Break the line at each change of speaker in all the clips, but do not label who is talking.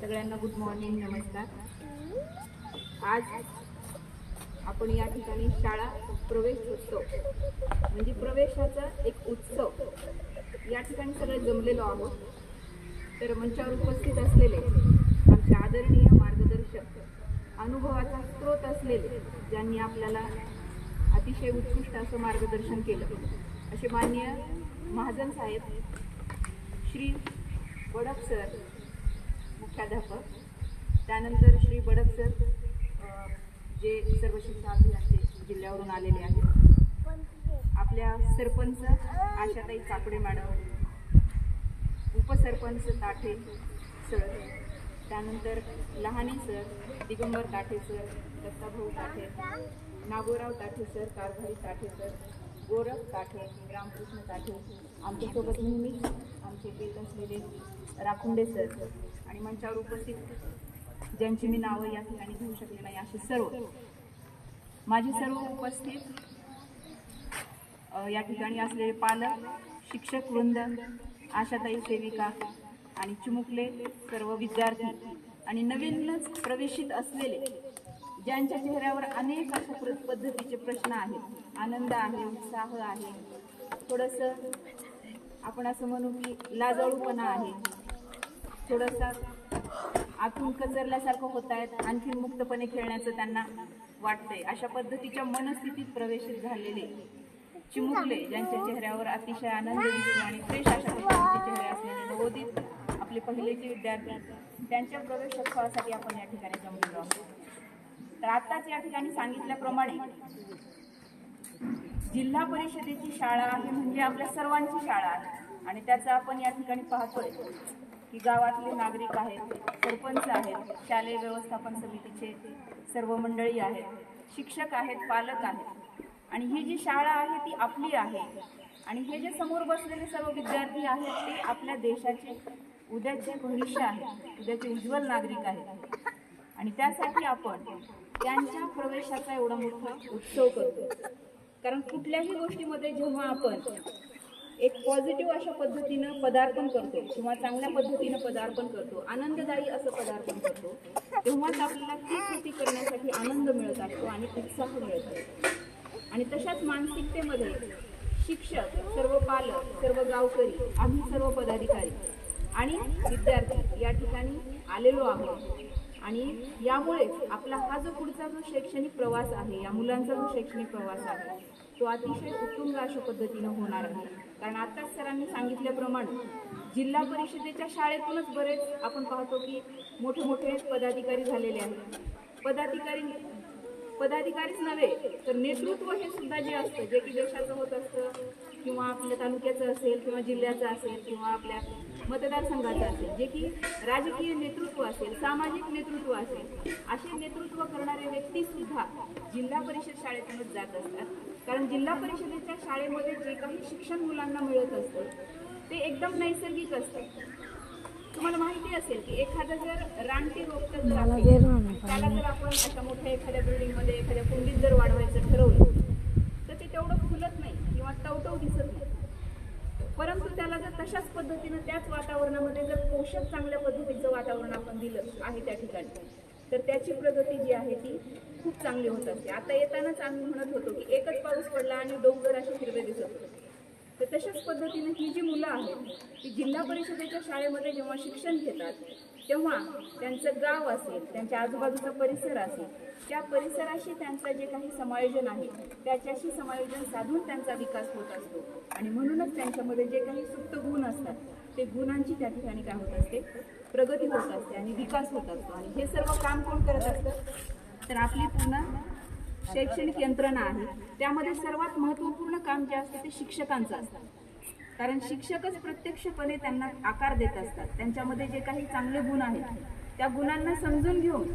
सगळ्यांना good morning नमस्कार. आज आपण या ठिकाणी शाळा प्रवेशोत्सव म्हणजे प्रवेशाचा एक उत्सव या ठिकाणी सगळे जमलेलो आहोत. तर मंचावर उपस्थित असलेले आमचे आदरणीय मार्गदर्शक अनुभवाचा स्रोत असलेले ज्यांनी आपल्याला अतिशय उत्कृष्ट असं मार्गदर्शन केलं. असे मान्य महाजन साहेब श्री बडप सर मुख्याध्यापक त्यानंतर श्री बडप सर जे सर्व शिक्षा अभियानचे जिल्ह्यावरून आलेले आहेत. आपल्या सरपंच आशाताई चापडे मॅडम उपसरपंच ताठे सर त्यानंतर Lahane sir Digambar Tathe sir Dattabhau Tathe Nagorao Tathe sir Karbhari Tathe sir Gorakh Tathe Ramkrishna Tathe आमच्यासोबत नेहमीच आमचे पेत असलेले राखुंडे सर. आणि मंचावर उपस्थित ज्यांची मी नावं या ठिकाणी घेऊ शकले नाही असे सर्व. माझे सर्व उपस्थित या ठिकाणी असलेले पालक शिक्षक वृंद आशाताई सेविका आणि चिमुकले सर्व विद्यार्थी आणि नवीनच प्रवेशित असलेले ज्यांच्या चेहऱ्यावर अनेक अशा प्र- पद्धतीचे प्रश्न आहेत. आनंद आहे उत्साह आहे. थोडंसं आपण असं म्हणू की लाजाळूपणा आहे. थोडंसं आतून कचरल्यासारखं होत आहेत. आणखी मुक्तपणे खेळण्याचं त्यांना वाटतंय. अशा पद्धतीच्या मनस्थितीत प्रवेशित झालेले चिमुकले ज्यांच्या चेहऱ्यावर अतिशय आनंद दिसतो आणि फ्रेश अशा पद्धतीचे चेहरे असलेले नवोदित आपले पहिलेचे विद्यार्थी त्यांच्या प्रवेशोत्सवासाठी आपण या ठिकाणी जमलेलो आहोत. तर आत्ताच या ठिकाणी सांगितल्याप्रमाणे जिल्हा परिषदेची शाळा आहे म्हणजे आपल्या सर्वांची शाळा आहे. आणि त्याचं आपण या ठिकाणी पाहतोय की गावातले नागरिक आहेत सरपंच आहेत शालेय व्यवस्थापन समितीचे सर्व मंडळी आहेत शिक्षक आहेत पालक आहेत. आणि ही जी शाळा आहे ती आपली आहे. आणि हे जे समोर बसलेले सर्व विद्यार्थी आहेत ते आपल्या देशाचे उद्याचे भविष्य आहे. उद्याचे उज्ज्वल नागरिक आहेत. आणि त्यासाठी आपण त्यांच्या प्रवेशाचा एवढा मोठा उत्सव करतो कारण कुठल्याही गोष्टीमध्ये जेव्हा आपण एक पॉझिटिव्ह अशा पद्धतीनं पदार्पण करतो किंवा चांगल्या पद्धतीनं पदार्पण करतो आनंददायी असं पदार्पण करतो तेव्हाच आपल्याला ती कृती करण्यासाठी आनंद मिळत असतो आणि उत्साह मिळत असतो. आणि तशाच मानसिकतेमध्ये शिक्षक सर्व पालक सर्व गावकरी आम्ही सर्व पदाधिकारी आणि विद्यार्थी या ठिकाणी आलेलो आहोत. आणि यामुळेच आपला हा जो पुढचा जो शैक्षणिक प्रवास आहे या मुलांचा जो शैक्षणिक प्रवास आहे तो अतिशय उत्तुंग अशा पद्धतीनं होणार आहे. कारण आत्ताच सरांनी सांगितल्याप्रमाणे जिल्हा परिषदेच्या शाळेतूनच बरेच आपण पाहतो की मोठे मोठे पदाधिकारी झालेले आहेत. पदाधिकारी पदाधिकारीच नव्हे तर नेतृत्व हे सुद्धा जे असतं जे की देशाचं होत असतं किंवा आपल्या तालुक्याचं असेल किंवा जिल्ह्याचं असेल किंवा आपल्या मतदारसंघाचं असेल जे की राजकीय नेतृत्व असेल सामाजिक नेतृत्व असेल असे नेतृत्व करणारे व्यक्ती सुद्धा जिल्हा परिषद शाळेतूनच जात असतात. कारण जिल्हा परिषदेच्या शाळेमध्ये जे काही शिक्षण मुलांना मिळत असतं ते एकदम नैसर्गिक असतं. तुम्हाला माहिती असेल की एखादं जर रानटी रोपटं जर असेल, त्याला जर आपण अशा मोठ्या एखाद्या बिल्डिंगमध्ये एखाद्या कुंडीत जर वाढवायचं ठरवलं तर ते तेवढं फुलत नाही किंवा टवटव दिसत नाही. परंतु त्याला जर तशाच पद्धतीनं त्याच वातावरणामध्ये जर पोषक चांगल्या पद्धतीचं वातावरण आपण दिलं आहे त्या ठिकाणी तर त्याची प्रगती जी आहे ती खूप चांगली होत असते. आता येतानाच आम्ही म्हणत होतो की एकच पाऊस पडला आणि डोंगर असे हिरवे दिसत होते. तर तशाच पद्धतीनं ही जी मुलं आहेत ती जिल्हा परिषदेच्या शाळेमध्ये जेव्हा शिक्षण घेतात तेव्हा त्यांचं गाव असेल त्यांच्या आजूबाजूचा परिसर असेल त्या परिसराशी त्यांचं जे काही समायोजन आहे त्याच्याशी समायोजन साधून त्यांचा विकास होत असतो. आणि म्हणूनच त्यांच्यामध्ये जे काही सुप्त गुण असतात ते गुणांची त्या ठिकाणी काय होत असते? प्रगती होत असते आणि विकास होत असतो. आणि हे सर्व काम कोण करत असतं? तर आपली पूर्ण शैक्षणिक यंत्रणा आहे. त्यामध्ये सर्वात महत्त्वपूर्ण काम जे असतं ते शिक्षकांचं असतं. कारण शिक्षकच प्रत्यक्षपणे त्यांना आकार देत असतात. त्यांच्यामध्ये जे काही चांगले गुण आहेत त्या गुणांना समजून घेऊन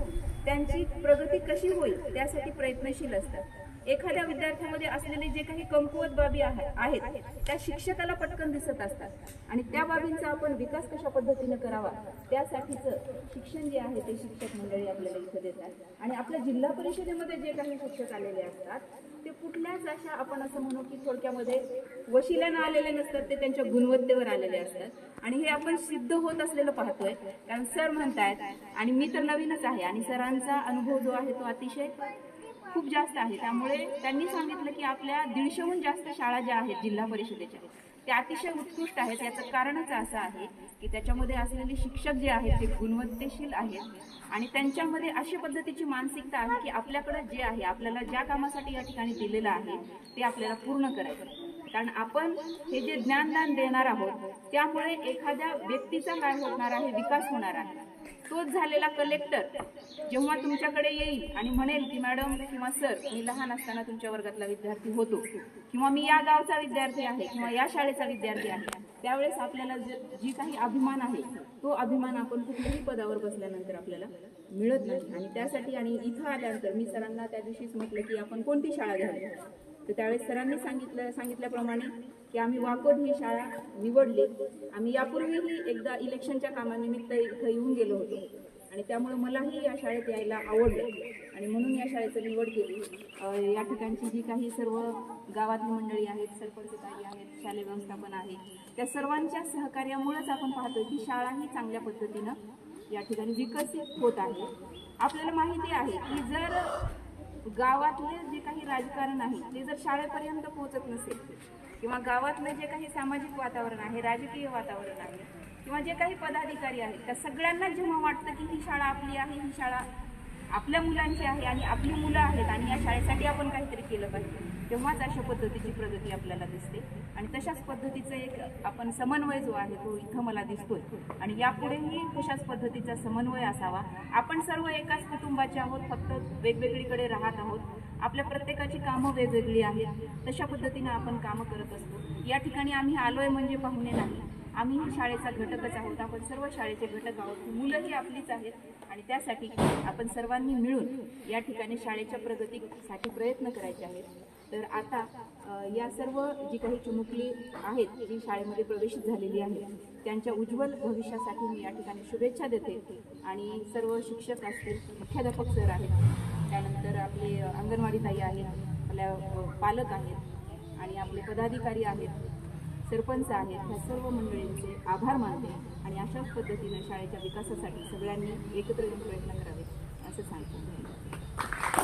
त्यांची प्रगती कशी होईल त्यासाठी प्रयत्नशील असतात. एखाद्या विद्यार्थ्यामध्ये असलेले जे काही कमकुवत बाबी आहे- आहेत त्या शिक्षकाला पटकन दिसत असतात. आणि त्या बाबींचा आपण विकास कशा पद्धतीने करावा त्यासाठीचं शिक्षण जे आहे ते शिक्षक मंडळी आपल्याला इथं देतात. आणि आपल्या जिल्हा परिषदेमध्ये जे काही शिक्षक आलेले असतात ते कुठल्याच अशा आपण असं म्हणू की थोडक्यामध्ये वशिल्यानं आलेले नसतात ते त्यांच्या गुणवत्तेवर आलेले असतात. आणि हे आपण सिद्ध होत असलेलं पाहतोय. कारण सर म्हणतायत आणि मी तर नवीनच आहे आणि सरांचा अनुभव जो आहे तो अतिशय खूप जास्त आहे. त्यामुळे त्यांनी सांगितलं की आपल्या दीडशेहून जास्त शाळा ज्या आहेत जिल्हा परिषदेच्या त्या अतिशय उत्कृष्ट आहेत. याचं कारणच असं आहे की त्याच्यामध्ये असलेले शिक्षक जे आहेत ते गुणवत्तेशील आहेत आणि त्यांच्यामध्ये अशी पद्धतीची मानसिकता आहे की आपल्याकडे जे आहे आपल्याला ज्या कामासाठी या ठिकाणी दिलेलं आहे ते आपल्याला पूर्ण करायचं कारण आपण हे जे ज्ञानदान देणार आहोत त्यामुळे एखाद्या व्यक्तीचा काय होणार आहे विकास होणार आहे. तोच झालेला कलेक्टर जेव्हा तुमच्याकडे येईल आणि म्हणेल की मॅडम किंवा सर मी लहान असताना तुमच्या वर्गातला विद्यार्थी होतो किंवा मी या गावचा विद्यार्थी आहे किंवा या शाळेचा विद्यार्थी आहे त्यावेळेस आपल्याला जी काही अभिमान आहे तो अभिमान आपण कुठल्याही पदावर बसल्यानंतर आपल्याला मिळत नाही. आणि त्यासाठी आणि इथं आल्यानंतर मी सरांना त्या दिवशीच म्हटलं की आपण कोणती शाळा घ्यावी? तर त्यावेळेस सरांनी सांगितलं सांगितल्याप्रमाणे की आम्ही वाकोड ही शाळा निवडली. आम्ही यापूर्वीही एकदा इलेक्शनच्या कामानिमित्त इथं येऊन गेलो होतो. आणि त्यामुळे मलाही या शाळेत यायला आवडलं. आणि म्हणून या शाळेची निवड केली. या ठिकाणची जी काही सर्व गावातली मंडळी आहेत सरपंच काही आहेत शालेय व्यवस्थापन आहे त्या सर्वांच्या सहकार्यामुळेच आपण पाहतो की शाळा ही चांगल्या पद्धतीनं या ठिकाणी विकसित होत आहे. आपल्याला माहिती आहे की जर गावातले जे काही राजकारण आहे ते जर शाळेपर्यंत पोहोचत नसेल किंवा गावातलं जे काही सामाजिक वातावरण आहे राजकीय वातावरण आहे किंवा जे काही पदाधिकारी आहेत त्या सगळ्यांना जेव्हा वाटतं की ही शाळा आपली आहे ही शाळा आपल्या मुलांची आहे आणि आपली मुलं आहेत आणि या शाळेसाठी आपण काहीतरी केलं पाहिजे तेव्हाच अशा पद्धतीची प्रगती आपल्याला दिसते. आणि तशाच पद्धतीचं एक आपण समन्वय जो आहे तो इथं मला दिसतोय. आणि यापुढेही तशाच पद्धतीचा समन्वय असावा. आपण सर्व एकाच कुटुंबाचे आहोत फक्त वेगवेगळीकडे राहत आहोत. आपल्या प्रत्येकाची कामं वेगवेगळी आहेत. तशा पद्धतीनं आपण कामं करत असतो. या ठिकाणी आम्ही आलोय म्हणजे पाहुणे नाही. आम्ही शाळेचा घटकच आहोत. आपण सर्व शाळेचे घटक आहोत. मुलं ही आपलीच आहेत. आणि त्यासाठी आपण सर्वांनी मिळून या ठिकाणी शाळेच्या प्रगतीसाठी प्रयत्न करायचे आहेत. तर आता या सर्व जी काही चिमुकली आहेत जी शाळेमध्ये प्रवेशित झालेली आहे त्यांच्या उज्ज्वल भविष्यासाठी मी या ठिकाणी शुभेच्छा देते. आणि सर्व शिक्षक असतील मुख्याध्यापक सर आहेत त्यानंतर आपले अंगणवाडी ताई आहेत आपल्या पालक आहेत आणि आपले पदाधिकारी आहेत सरपंच आहेत ह्या सर्व मंडळींचे आभार मानते आणि अशाच पद्धतीनं शाळेच्या विकासासाठी सगळ्यांनी एकत्र येऊन प्रयत्न करावे असं सांगतो. धन्यवाद